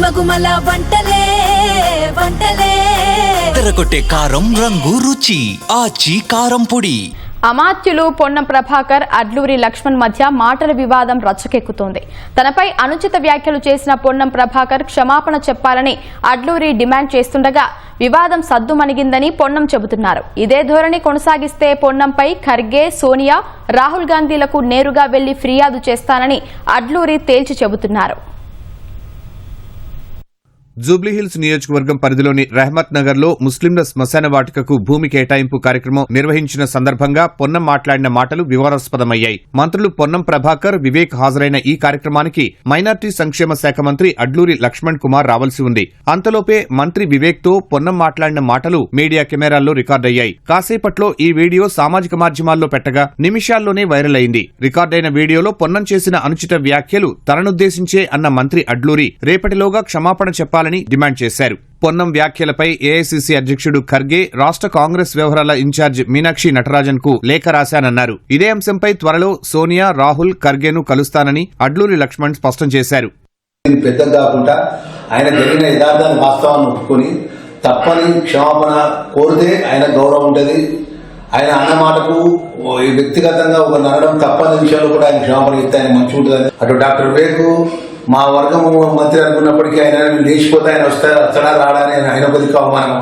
గుమగుమల వంటలే వంటలే. తెరకొట్టే కారం రంగు రుచి ఆచి కారం పొడి. అమాత్యులు పొన్నం ప్రభాకర్ అడ్లూరి లక్ష్మణ్ మధ్య మాటల వివాదం రచ్చకెక్కుతోంది. తనపై అనుచిత వ్యాఖ్యలు చేసిన పొన్నం ప్రభాకర్ క్షమాపణ చెప్పాలని అడ్లూరి డిమాండ్ చేస్తుండగా వివాదం సద్దుమణిగిందని పొన్నం చెబుతున్నారు. ఇదే ధోరణి కొనసాగిస్తే పొన్నంపై ఖర్గే సోనియా రాహుల్ గాంధీలకు నేరుగా వెళ్ళి ఫిర్యాదు చేస్తానని అడ్లూరి తేల్చి చెబుతున్నారు. జూబ్లీహిల్స్ నియోజకవర్గం పరిధిలోని రెహమత్ నగర్లో ముస్లింల శ్మశాన వాటికకు భూమి కేటాయింపు కార్యక్రమం నిర్వహించిన సందర్భంగా పొన్నం మాట్లాడిన మాటలు వివాదాస్పదమయ్యాయి మంత్రులు పొన్నం ప్రభాకర్ వివేక్ హాజరైన ఈ కార్యక్రమానికి మైనార్టీ సంక్షేమ శాఖ మంత్రి అడ్లూరి లక్ష్మణ్ కుమార్ రావాల్సి ఉంది. అంతలోపే మంత్రి వివేక్తో పొన్నం మాట్లాడిన మాటలు మీడియా కెమెరాల్లో రికార్డయ్యాయి. కాసేపట్లో ఈ వీడియో సామాజిక మాధ్యమాల్లో పెట్టగా నిమిషాల్లోనే వైరల్ అయింది. రికార్డైన వీడియోలో పొన్నం చేసిన అనుచిత వ్యాఖ్యలు తననుద్దేశించే అన్న మంత్రి అడ్లూరి రేపటిలోగా క్షమాపణ చెప్పాలని చేయాలని డిమాండ్ చేశారు. పొన్నం వ్యాఖ్యలపై ఏఐసిసి అధ్యక్షుడు ఖర్గే రాష్ట్ర కాంగ్రెస్ వ్యవహారాల ఇన్ఛార్జ్ మీనాక్షి నటరాజన్కు లేఖ రాశానన్నారు. ఇదే అంశంపై త్వరలో సోనియా రాహుల్ ఖర్గేను కలుస్తానని అడ్లూరి లక్ష్మణ్ స్పష్టం చేశారు. దీన్ని కాకుండా ఆయన జరిగిన యథార్థాన్ని వాస్తవాన్ని ఒప్పుకొని తప్పని క్షమాపణ కోరితే ఆయన గౌరవం ఉంటుంది. ఆయన అన్న మాటకు వ్యక్తిగతంగా ఒక నడడం తప్పని విషయంలో కూడా ఆయన క్షమాపణ ఇస్తే ఆయన మంచి ఉంటుంది అటు డాక్టర్ వివేక్ మా వర్గం మంత్రి అనుకున్నప్పటికీ ఆయన లేచిపోతే ఆయన వస్తా వస్తాడా రాడా అని ఆయన కొద్దిగా అవమానం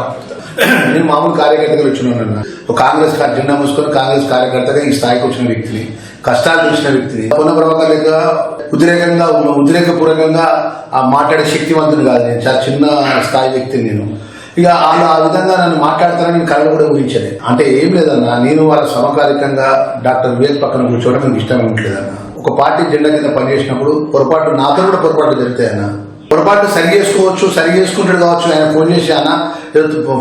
నేను మామూలు కార్యకర్తగా వచ్చినాను అన్న. ఒక కాంగ్రెస్ జెండా మూసుకొని కాంగ్రెస్ కార్యకర్తగా ఈ స్థాయికి వచ్చిన వ్యక్తిని కష్టాలు చూసిన వ్యక్తిని పొన్న ప్రభాకర్ ఉద్రేకంగా ఉద్రేకపూర్వకంగా ఆ మాట్లాడే శక్తివంతుని కాదు నేను. చాలా చిన్న స్థాయి వ్యక్తిని నేను. ఇక వాళ్ళు ఆ విధంగా నన్ను మాట్లాడతానని నేను కళ్ళు కూడా ఊహించలేదు అంటే ఏం లేదన్నా నేను వాళ్ళ సమకాలికంగా డాక్టర్ వివేక్ పక్కన కూర్చోవడం నాకు ఇష్టం ఉండలేదన్నా ఒక పార్టీ జెండా కింద పనిచేసినప్పుడు పొరపాటు నాతో కూడా పొరపాటు జరుగుతాయి అన్న? పొరపాటు సరి చేసుకోవచ్చు సరి చేసుకుంటాడు కావచ్చు ఆయన ఫోన్ చేసి అన్న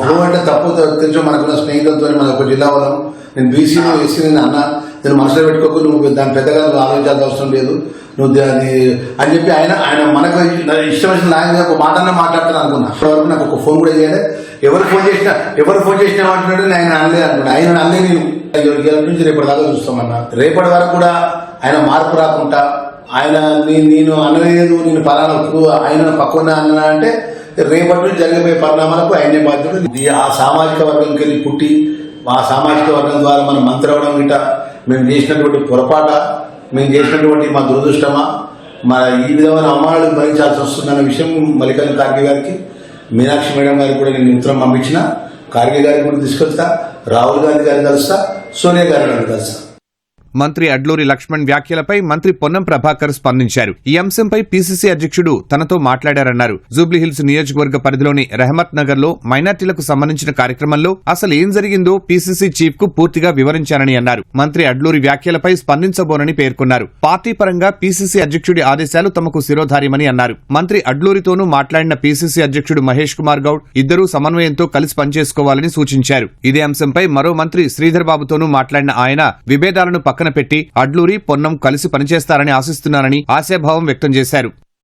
ఫ్లో అంటే తప్పు తెలుసు మనకున్న స్నేహితులతో మన ఒక జిల్లా వాళ్ళం. నేను బీసీని ఎస్సీని అన్న. నేను మనసులో పెట్టుకోకు నువ్వు దాని పెద్దగా నువ్వు ఆలోచించాల్సిన అవసరం లేదు. నువ్వు దాన్ని అని చెప్పి ఆయన ఆయన మనకు ఇష్టం వచ్చిన ఆయన ఒక మాటనే మాట్లాడతాను అనుకున్నా. అప్పటివరకు నాకు ఒక ఫోన్ కూడా చేయలేదు ఎవరు ఫోన్ చేసినా ఎవరు ఫోన్ చేసినా అంటున్నాడు నేను ఆయన అనలేదు అనుకున్నా. ఆయన అనలే నేను. ఇవాళ నుంచి రేపటి దాకా చూస్తామన్నా. రేపటి వరకు కూడా ఆయన మార్పు రాకుండా ఆయన నేను అనలేదు నేను పలానా ఆయన పక్కన అన్నా అంటే రేపటి నుంచి జరిగిపోయే పరిణామాలకు ఆయనే బాధ్యుడు. ఇది ఆ సామాజిక వర్గంకి వెళ్ళి పుట్టి ఆ సామాజిక వర్గం ద్వారా మనం మంత్రి అవడం గిట మేము చేసినటువంటి పొరపాట మేము చేసినటువంటి మా దురదృష్టమా? మా ఈ విధమైన అవమానాలు భరించాల్సి వస్తుందన్న విషయం మల్లికార్జున ఖార్గే గారికి మీనాక్షి మేడం గారికి కూడా నేను ఉత్తరం పంపించిన. ఖార్గే గారికి కూడా తీసుకొస్తా రాహుల్ గాంధీ గారిని కలుస్తా సోనియా గారిని కలుస్తా. మంత్రి అడ్లూరి లక్ష్మణ్ వ్యాఖ్యలపై మంత్రి పొన్నం ప్రభాకర్ స్పందించారు. ఈ అంశంపై పీసీసీ అధ్యక్షుడు తనతో మాట్లాడారన్నారు. జూబ్లీహిల్స్ నియోజకవర్గ పరిధిలోని రెహమత్ నగర్లో మైనార్టీలకు సంబంధించిన కార్యక్రమంలో అసలు ఏం జరిగిందో పీసీసీ చీఫ్కు పూర్తిగా వివరించారని అన్నారు. మంత్రి అడ్లూరి వ్యాఖ్యలపై స్పందించబోనని పేర్కొన్నారు. పార్టీ పరంగా పీసీసీ అధ్యక్షుడి ఆదేశాలు తమకు శిరోధార్యమని అన్నారు. మంత్రి అడ్లూరితోనూ మాట్లాడిన పీసీసీ అధ్యక్షుడు మహేష్ కుమార్ గౌడ్ ఇద్దరూ సమన్వయంతో కలిసి పనిచేసుకోవాలని సూచించారు. ఇదే అంశంపై మరో మంత్రి శ్రీధర్ బాబుతోనూ మాట్లాడిన ఆయన విభేదాలను పక్కన పెట్టి అడ్లూరి పొన్నం కలిసి పనిచేస్తారని ఆశిస్తున్నారని ఆశాభావం వ్యక్తం చేశారు.